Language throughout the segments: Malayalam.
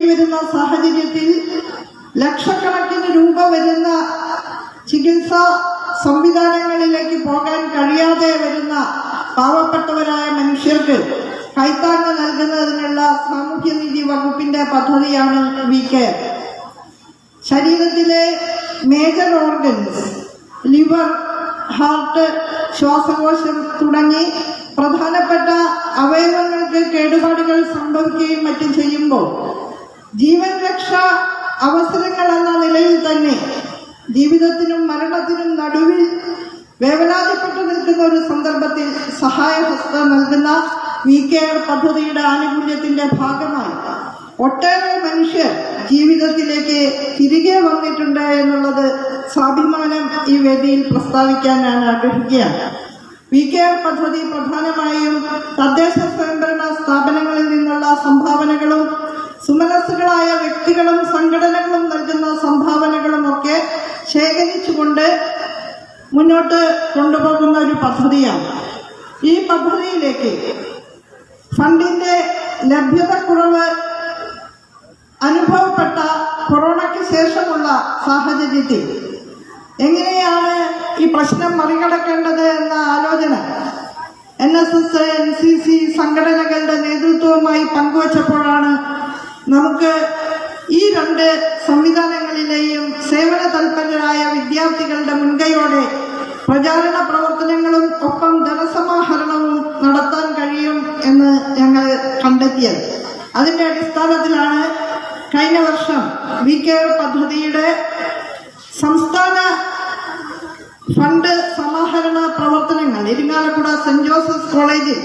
വരുന്ന സാഹചര്യത്തിൽ ലക്ഷക്കണക്കിന് രൂപ വരുന്ന ചികിത്സാ സംവിധാനങ്ങളിലേക്ക് പോകാൻ കഴിയാതെ വരുന്ന പാവപ്പെട്ടവരായ മനുഷ്യർക്ക് കൈത്താങ്ങ് നൽകുന്നതിനുള്ള സാമൂഹ്യനീതി വകുപ്പിന്റെ പദ്ധതിയാണ് വി കെയർ ശരീരത്തിലെ മേജർ ഓർഗൻസ് ലിവർ ഹാർട്ട് ശ്വാസകോശം തുടങ്ങി പ്രധാനപ്പെട്ട അവയവങ്ങൾക്ക് കേടുപാടുകൾ സംഭവിക്കുകയും മറ്റും ചെയ്യുമ്പോൾ ജീവൻ രക്ഷ അവസരങ്ങൾ എന്ന നിലയിൽ തന്നെ ജീവിതത്തിനും മരണത്തിനും നടുവിൽ വേവലാതിപ്പെട്ടു നിൽക്കുന്ന ഒരു സന്ദർഭത്തിൽ സഹായഹസ്തം നൽകുന്ന വി കെയർ പദ്ധതിയുടെ ആനുകൂല്യത്തിന്റെ ഭാഗമായി ഒട്ടേറെ മനുഷ്യർ ജീവിതത്തിലേക്ക് തിരികെ വന്നിട്ടുണ്ട് എന്നുള്ളത് സ്വാഭിമാനം ഈ വേദിയിൽ പ്രസ്താവിക്കാൻ ഞാൻ ആഗ്രഹിക്കുകയാണ്. വി കെയർ പദ്ധതി പ്രധാനമായും തദ്ദേശ സ്വയംഭരണ സ്ഥാപനങ്ങളിൽ നിന്നുള്ള സംഭാവനകളും സുമനസ്സുകളായ വ്യക്തികളും സംഘടനകളും നൽകുന്ന സംഭാവനകളും ഒക്കെ ശേഖരിച്ചുകൊണ്ട് മുന്നോട്ട് കൊണ്ടുപോകുന്ന ഒരു പദ്ധതിയാണ്. ഈ പദ്ധതിയിലേക്ക് ഫണ്ടിന്റെ ലഭ്യതക്കുറവ് അനുഭവപ്പെട്ട കൊറോണയ്ക്ക് ശേഷമുള്ള സാഹചര്യത്തിൽ എങ്ങനെയാണ് ഈ പ്രശ്നം മറികടക്കേണ്ടത് എന്ന ആലോചന N S S N C C സംഘടനകളുടെ നേതൃത്വവുമായി പങ്കുവച്ചപ്പോഴാണ് നമുക്ക് ഈ രണ്ട് സംവിധാനങ്ങളിലെയും സേവന തൽപരരായ വിദ്യാർത്ഥികളുടെ മുൻകൈയോടെ പ്രചാരണ പ്രവർത്തനങ്ങളും ഒപ്പം ധനസമാഹരണവും നടത്താൻ കഴിയും എന്ന് ഞങ്ങൾ കണ്ടെത്തിയത്. അതിന്റെ അടിസ്ഥാനത്തിലാണ് കഴിഞ്ഞ വർഷം വി കെയർ പദ്ധതിയുടെ സംസ്ഥാന ഫണ്ട് സമാഹരണ പ്രവർത്തനങ്ങൾ ഇരിങ്ങാലക്കുട സെന്റ് ജോസഫ് കോളേജിൽ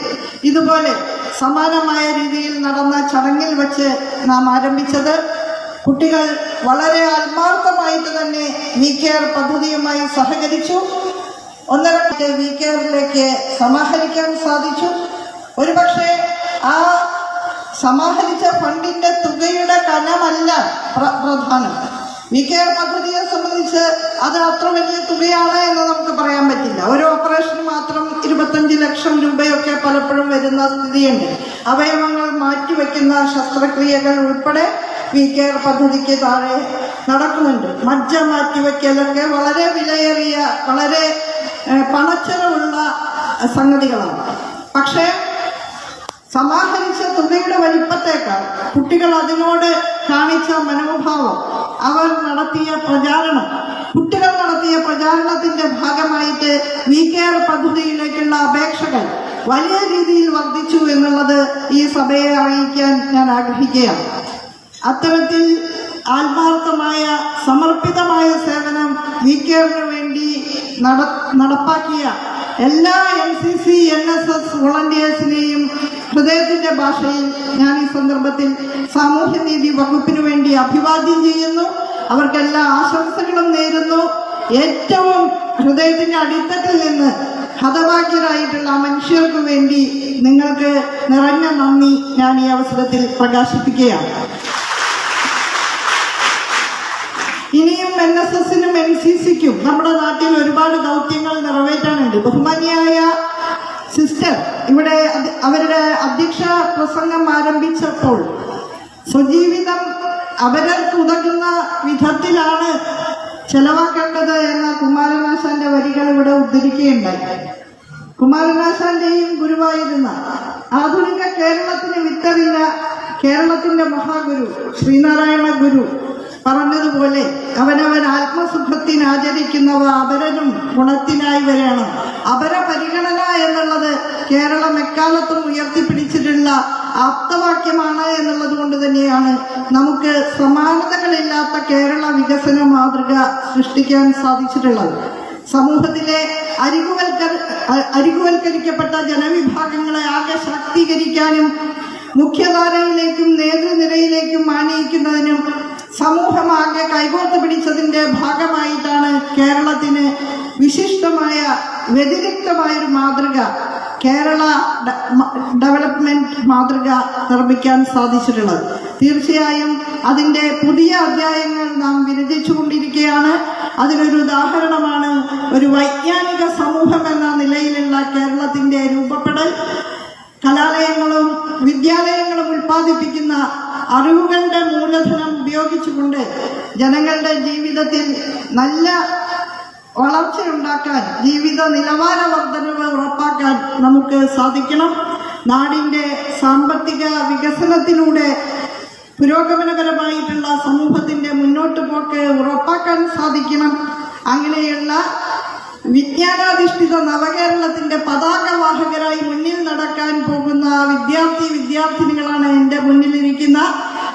ഇതുപോലെ സമാനമായ രീതിയിൽ നടന്ന ചടങ്ങിൽ വച്ച് നാം ആരംഭിച്ചത് കുട്ടികൾ വളരെ ആത്മാർത്ഥമായിട്ട് തന്നെ വി കെയർ പദ്ധതിയുമായി സഹകരിച്ചു. ഒന്നര വി കെയറിലേക്ക് സമാഹരിക്കാൻ സാധിച്ചു. ഒരുപക്ഷെ ആ സമാഹരിച്ച ഫണ്ടിന്റെ തുകയുടെ കനമല്ല പ്രധാനം. വി കെയർ പദ്ധതിയെ സംബന്ധിച്ച് അത് അത്ര വലിയ തുകയാണ് എന്ന് നമുക്ക് പറയാൻ പറ്റില്ല. ഒരു ഓപ്പറേഷന് മാത്രം ഇരുപത്തഞ്ച് ലക്ഷം രൂപയൊക്കെ പലപ്പോഴും വരുന്ന സ്ഥിതിയുണ്ട്. അവയവങ്ങൾ മാറ്റിവെക്കുന്ന ശസ്ത്രക്രിയകൾ ഉൾപ്പെടെ വി കെയർ പദ്ധതിക്ക് താഴെ നടക്കുന്നുണ്ട്. മജ്ജ മാറ്റിവെക്കലൊക്കെ വളരെ വിലയേറിയ വളരെ പണച്ചെലവുള്ള സംഗതികളാണ്. പക്ഷേ സമാഹരിച്ച തുകയുടെ വലിപ്പത്തേക്കാൾ കുട്ടികൾ അതിനോട് കാണിച്ച മനോഭാവം അവർ നടത്തിയ പ്രചാരണം. കുട്ടികൾ നടത്തിയ പ്രചാരണത്തിന്റെ ഭാഗമായിട്ട് വി കെയർ പദ്ധതിയിലേക്കുള്ള അപേക്ഷകൾ വലിയ രീതിയിൽ വർദ്ധിച്ചു എന്നുള്ളത് ഈ സഭയെ അറിയിക്കാൻ ഞാൻ ആഗ്രഹിക്കുകയാണ്. അത്തരത്തിൽ ആത്മാർത്ഥമായ സമർപ്പിതമായ സേവനം വി കെയറിന് വേണ്ടി നട നടപ്പാക്കിയ എല്ലാ N C C N S S വോളണ്ടിയേഴ്സിനെയും ഹൃദയത്തിന്റെ ഭാഷയിൽ ഞാൻ ഈ സന്ദർഭത്തിൽ സാമൂഹ്യനീതി വകുപ്പിനു വേണ്ടി അഭിവാദ്യം ചെയ്യുന്നു. അവർക്കെല്ലാ ആശംസകളും നേരുന്നു. ഏറ്റവും ഹൃദയത്തിന്റെ അടിത്തട്ടിൽ നിന്ന് ഹതഭാഗ്യരായിട്ടുള്ള മനുഷ്യർക്ക് വേണ്ടി നിങ്ങൾക്ക് നിറഞ്ഞ നന്ദി ഞാൻ ഈ അവസരത്തിൽ പ്രകാശിപ്പിക്കുകയാണ്. ഇനിയും എൻ എസ് എസിനും എൻ സി സിക്കും നമ്മുടെ നാട്ടിൽ ഒരുപാട് ദൗത്യങ്ങൾ നിറവേറ്റാനുണ്ട്. ബഹുമാനിയായ സിസ്റ്റർ ഇവിടെ അവരുടെ പ്രസംഗം ആരംഭിച്ചപ്പോൾ സ്വജീവിതം അവരർക്ക് ഉതകുന്ന വിധത്തിലാണ് ചെലവാക്കേണ്ടത് എന്ന കുമാരനാശാന്റെ വരികൾ ഇവിടെ ഉദ്ധരിക്കുകയുണ്ടായി. കുമാരനാശാന്റെയും ഗുരുവായിരുന്ന ആധുനിക കേരളത്തിന് വിത്തറിഞ്ഞ കേരളത്തിന്റെ മഹാഗുരു ശ്രീനാരായണ ഗുരു പറഞ്ഞതുപോലെ അവനവൻ ആത്മസുഖത്തിന് ആചരിക്കുന്നവ അപരനും ഗുണത്തിനായി വരണം അപര പരിഗണന എന്നുള്ളത് കേരളം എക്കാലത്തും ഉയർത്തിപ്പിടിച്ചിട്ടുള്ള ആപ്തവാക്യമാണ് എന്നുള്ളത് കൊണ്ട് തന്നെയാണ് നമുക്ക് സമാനതകളില്ലാത്ത കേരള വികസന മാതൃക സൃഷ്ടിക്കാൻ സാധിച്ചിട്ടുള്ളത്. സമൂഹത്തിലെ അരികുവൽക്കർ അരികുവൽക്കരിക്കപ്പെട്ട ജനവിഭാഗങ്ങളെ ആകെ ശാക്തീകരിക്കാനും മുഖ്യധാരയിലേക്കും നേതൃനിരയിലേക്കും ആനയിക്കുന്നതിനും സമൂഹമാകെ കൈകോർത്ത് പിടിച്ചതിന്റെ ഭാഗമായിട്ടാണ് കേരളത്തിന് വിശിഷ്ടമായ വ്യതിരിക്തമായൊരു മാതൃക കേരള ഡെവലപ്മെന്റ് മാതൃക നിർമ്മിക്കാൻ സാധിച്ചിട്ടുള്ളത്. തീർച്ചയായും അതിന്റെ പുതിയ അധ്യായങ്ങൾ നാം വിരചിച്ചുകൊണ്ടിരിക്കുകയാണ്. അതിനൊരു ഉദാഹരണമാണ് ഒരു വൈജ്ഞാനിക സമൂഹം എന്ന നിലയിലുള്ള കേരളത്തിന്റെ രൂപപ്പെടൽ. കലാലയങ്ങളും വിദ്യാലയങ്ങളും ഉൽപ്പാദിപ്പിക്കുന്ന അറിവുകളുടെ മൂലധനം ഉപയോഗിച്ചുകൊണ്ട് ജനങ്ങളുടെ ജീവിതത്തിൽ നല്ല വളർച്ചയുണ്ടാക്കാൻ ജീവിത നിലവാര വർധനവ് ഉറപ്പാക്കാൻ നമുക്ക് സാധിക്കണം. നാടിന്റെ സാമ്പത്തിക വികസനത്തിലൂടെ പുരോഗമനപരമായിട്ടുള്ള സമൂഹത്തിന്റെ മുന്നോട്ട് പോക്ക് ഉറപ്പാക്കാൻ സാധിക്കണം. അങ്ങനെയുള്ള വിജ്ഞാനാധിഷ്ഠിത നവകേരളത്തിന്റെ പതാകവാഹകരായി മുന്നിൽ നടക്കാൻ പോകുന്ന വിദ്യാർത്ഥി വിദ്യാർത്ഥിനികളാണ് എന്റെ മുന്നിലിരിക്കുന്ന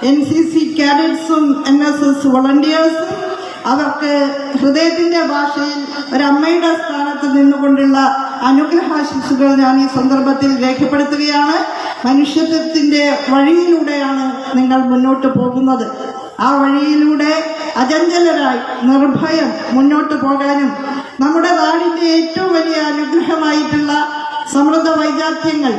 എൻ സി സി കാഡറ്റ്സും എൻ എസ് എസ് വോളണ്ടിയേഴ്സും അവർക്ക് ഹൃദയത്തിന്റെ ഭാഷയിൽ ഒരമ്മയുടെ സ്ഥാനത്ത് നിന്നുകൊണ്ടുള്ള അനുഗ്രഹാശിസുകൾ ഞാൻ ഈ സന്ദർഭത്തിൽ രേഖപ്പെടുത്തുകയാണ്. മനുഷ്യത്വത്തിന്റെ വഴിയിലൂടെയാണ് നിങ്ങൾ മുന്നോട്ട് പോകുന്നത്. ആ വഴിയിലൂടെ അചഞ്ചലരായി നിർഭയം മുന്നോട്ട് പോകാനും നമ്മുടെ നാടിന്റെ ഏറ്റവും വലിയ അനുഗ്രഹമായിട്ടുള്ള സമൃദ്ധ വൈജാത്യങ്ങൾ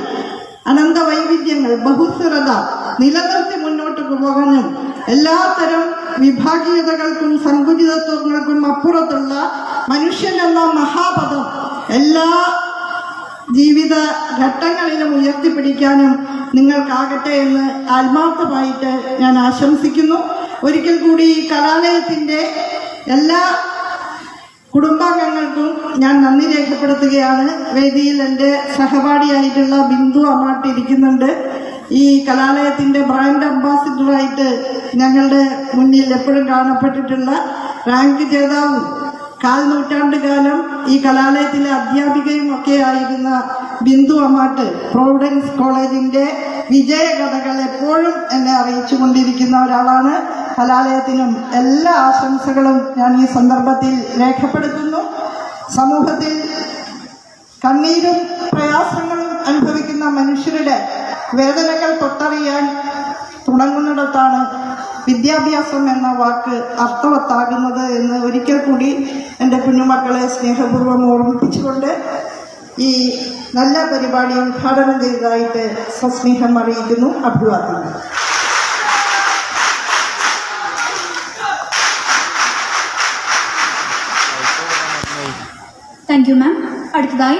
അനന്ത വൈവിധ്യങ്ങൾ ബഹുസ്വരത നിലനിർത്തി മുന്നോട്ട് പോകാനും എല്ലാത്തരം വിഭാഗീയതകൾക്കും സങ്കുചിതത്വങ്ങൾക്കും അപ്പുറത്തുള്ള മനുഷ്യൻ എന്ന മഹാപദം എല്ലാ ജീവിത ഘട്ടങ്ങളിലും ഉയർത്തിപ്പിടിക്കാനും നിങ്ങൾക്കാകട്ടെ എന്ന് ആത്മാർത്ഥമായിട്ട് ഞാൻ ആശംസിക്കുന്നു. ഒരിക്കൽ കൂടി കലാലയത്തിന്റെ എല്ലാ കുടുംബാംഗങ്ങൾക്കും ഞാൻ നന്ദി രേഖപ്പെടുത്തുകയാണ്. വേദിയിൽ എന്റെ സഹപാഠിയായിട്ടുള്ള ബിന്ദു അമാട്ട് ഇരിക്കുന്നുണ്ട്. ഈ കലാലയത്തിന്റെ ബ്രാൻഡ് അംബാസിഡറായിട്ട് ഞങ്ങളുടെ മുന്നിൽ എപ്പോഴും കാണപ്പെട്ടിട്ടുള്ള റാങ്ക് ജേതാവും കാൽ നൂറ്റാണ്ട് കാലം ഈ കലാലയത്തിലെ അധ്യാപികയും ഒക്കെ ആയിരുന്ന ബിന്ദു അമാട്ട് പ്രോവിഡൻസ് കോളേജിന്റെ വിജയകഥകൾ എപ്പോഴും എന്നെ അറിയിച്ചു കൊണ്ടിരിക്കുന്ന ഒരാളാണ്. കലാലയത്തിനും എല്ലാ ആശംസകളും ഞാൻ ഈ സന്ദർഭത്തിൽ രേഖപ്പെടുത്തുന്നു. സമൂഹത്തിൽ കണ്ണീരും പ്രയാസങ്ങളും അനുഭവിക്കുന്ന മനുഷ്യരുടെ വേദനകൾ തൊട്ടറിയാൻ തുടങ്ങുന്നിടത്താണ് വിദ്യാഭ്യാസം എന്ന വാക്ക് അർത്ഥവത്താകുന്നത് എന്ന് ഒരിക്കൽ കൂടി എന്റെ കുഞ്ഞുമക്കളെ സ്നേഹപൂർവം ഓർമ്മിപ്പിച്ചുകൊണ്ട് ഈ നല്ല പരിപാടി ഉദ്ഘാടനം ചെയ്തതായിട്ട് സസ്നേഹം അറിയിക്കുന്നു. അഭിവാദ്യം. താങ്ക് യു മാം അടുത്തതായി